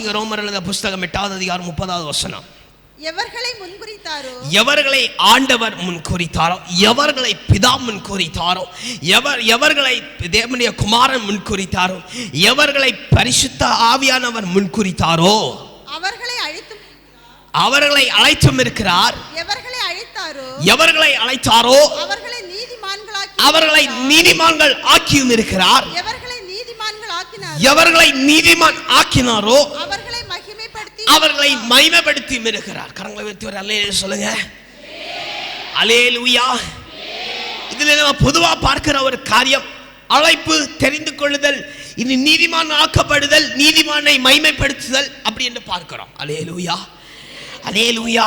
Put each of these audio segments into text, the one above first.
வாசிங்க ரோமர் எழுத புஸ்தகம் எட்டாவது அதிகாரம் முப்பதாவது வசனம். எவர்களை முன்குறித்தாரோ? எவர்களை ஆண்டவர் முன் குறித்தாரோ எவர்களை பிதா முன் குறித்தாரோ எவர் எவர்களை தேவனுடைய குமாரன் முன் குறித்தாரோ எவர்களை பரிசுத்த ஆவியானவர் முன் குறித்தாரோ அவர்களை அழைத்தும் அவர்களை அழைத்தும் இருக்கிறார். எவர்களை அழைத்தாரோ? எவர்களை அழைத்தாரோ? அவர்களை நீதிமான்களாக்கி அவர்களை நீதிமான்கள் ஆக்கியும் இருக்கிறார். எவர்களை நீதிமான்கள் ஆக்கினார்? எவர்களை நீதிமான் ஆக்கினாரோ? அவர்களை மகிமைப்படுத்தி மிருகிறார். இருக்கிறார் கரங்களை உயர்த்தி ஒரு அல்லே சொல்லுங்க. அலேலுயா இதுல நம்ம பொதுவா பார்க்கிற ஒரு காரியம் அழைப்பு தெரிந்து கொள்ளுதல் இனி நீதிமான் ஆக்கப்படுதல் நீதிமானை மைமைப்படுத்துதல் அப்படி என்று பார்க்கிறோம். அலேலுயா அலேலுயா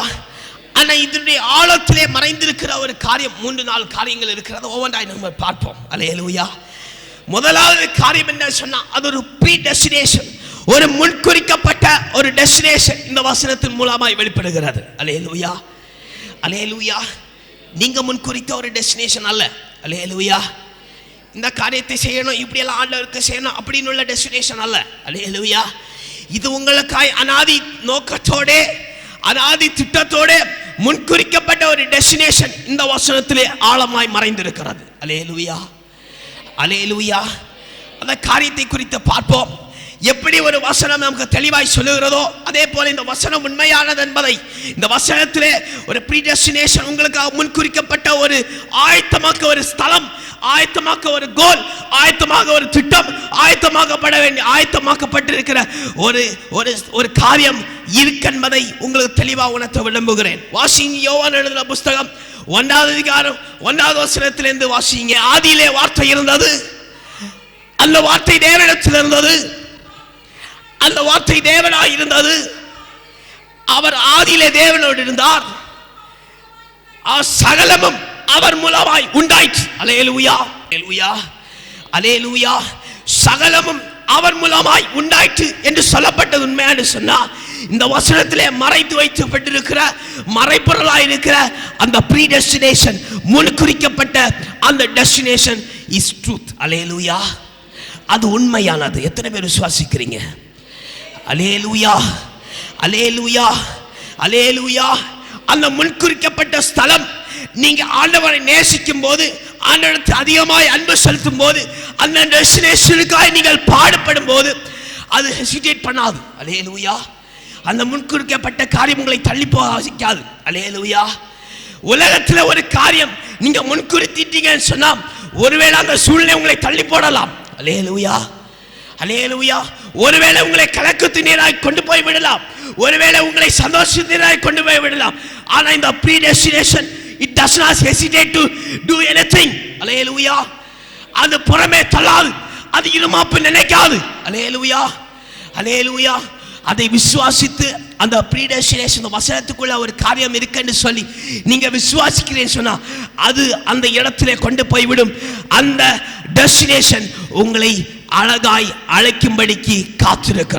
ஆனா இதனுடைய ஆழத்திலே மறைந்திருக்கிற ஒரு காரியம் மூன்று நாலு காரியங்கள் இருக்கிறது. ஒவ்வொன்றாய் நம்ம பார்ப்போம். அலேலுயா முதலாவது காரியம் என்ன சொன்னா அது ஒரு ப்ரீ டெஸ்டினேஷன் ஒரு முன்குறிக்கப்பட்ட ஒரு டெஸ்டினேஷன் இந்த வசனத்தின் மூலமாய் வெளிப்படுகிறது. அலேலுயா அலேலுயா நீங்க முன்குறித்த ஒரு டெஸ்டினேஷன் அல்ல. அலேலுயா இந்த காரியத்தை செய்யணும் இப்படியெல்லாம் ஆண்டவருக்கு செய்யணும் அப்படின்னு உள்ள டெஸ்டினேஷன் அல்ல. அலேலுயா இது உங்களுக்காய் அனாதி நோக்கத்தோட அனாதி திட்டத்தோட முன்குறிக்கப்பட்ட ஒரு டெஸ்டினேஷன் இந்த வசனத்திலே ஆழமாய் மறைந்திருக்கிறது. அலேலுயா அலேலுயா அந்த காரியத்தை குறித்து பார்ப்போம். எப்படி ஒரு வசனம் நமக்கு தெளிவாய் சொல்லுகிறதோ அதே போல இந்த வசனம் உண்மையானது என்பதை இந்த வசனத்திலே ஒரு ப்ரீடெஸ்டினேஷன் உங்களுக்காக முன்குறிக்கப்பட்ட ஒரு ஆயத்தமாக்க ஒரு ஸ்தலம் ஆயத்தமாக்க ஒரு கோல் ஆயத்தமாக ஒரு திட்டம் ஆயத்தமாக்கப்பட வேண்டிய ஆயத்தமாக்கப்பட்டிருக்கிற ஒரு ஒரு ஒரு காரியம் இருக்கென்பதை உங்களுக்கு தெளிவாக உணர்த்த விரும்புகிறேன். வாசிங்க யோவான் எழுதின புஸ்தகம் ஒன்றாவது அதிகாரம் ஒன்றாவது வசனத்திலிருந்து வாசிங்க. ஆதியிலே வார்த்தை இருந்தது. அந்த வார்த்தை தேவனிடத்தில் இருந்தது. அந்த வார்த்தை தேவனாய் இருந்தது அவர் ஆதியிலே தேவனோடு இருந்தார். சகலமும் அவர் மூலமாய் உண்டாயிற்று. அலேலுயா அலேலுயா அலேலுயா சகலமும் அவர் மூலமாய் உண்டாயிற்று என்று சொல்லப்பட்டது உண்மையானு சொன்னா இந்த வசனத்திலே மறைத்து வைக்கப்பட்டிருக்கிற மறைப்பொருளாய் இருக்கிற அந்த ப்ரீ டெஸ்டினேஷன் முன்குறிக்கப்பட்ட அந்த டெஸ்டினேஷன் இஸ் ட்ரூத் அலேலுயா அது உண்மையானது. எத்தனை பேர் விசுவாசிக்கிறீங்க? அலேலூயா அலேலூயா அலேலூயா அந்த முன்குறிக்கப்பட்ட ஸ்தலம் நீங்க ஆண்டவரை நேசிக்கும் போது ஆண்டவருக்கு அதிகமாய் அன்பு செலுத்தும் போது அந்த டெஸ்டினேஷனுக்காக நீங்கள் பாடுபடும் போது அது ஹெசிடேட் பண்ணாது. அலேலூயா அந்த முன்குறிக்கப்பட்ட காரியம் உங்களை தள்ளி போக ஆசிக்காது. அலேலூயா உலகத்தில் ஒரு காரியம் நீங்க முன்குறித்திட்டீங்கன்னு சொன்னா ஒருவேளை அந்த சூழ்நிலை உங்களை தள்ளி போடலாம். அலேலுயா அலேலுயா ஒருவேளை உங்களை கலக்கத்தினராய் கொண்டு போய் விடலாம். ஒருவேளை உங்களை சந்தோஷத்தினராய் கொண்டு போய் விடலாம். ஆனால் இந்த predestination it does not hesitate to do anything hallelujah அது புறமே தள்ளாது. அது இருமாப்பு நினைக்காது. அலேலுயா அலேலுயா அதை விசுவாசித்து அந்த ப்ரீடெஸ்டினேஷன் வசனத்துக்குள்ள ஒரு காரியம் இருக்குன்னு சொல்லி நீங்க விசுவாசிக்கிறேன்னு சொன்னா அது அந்த இடத்துல கொண்டு போய்விடும். அந்த டெஸ்டினேஷன் உங்களை அழகாய் அழைக்கும்படிக்கு காத்திருக்கிறார்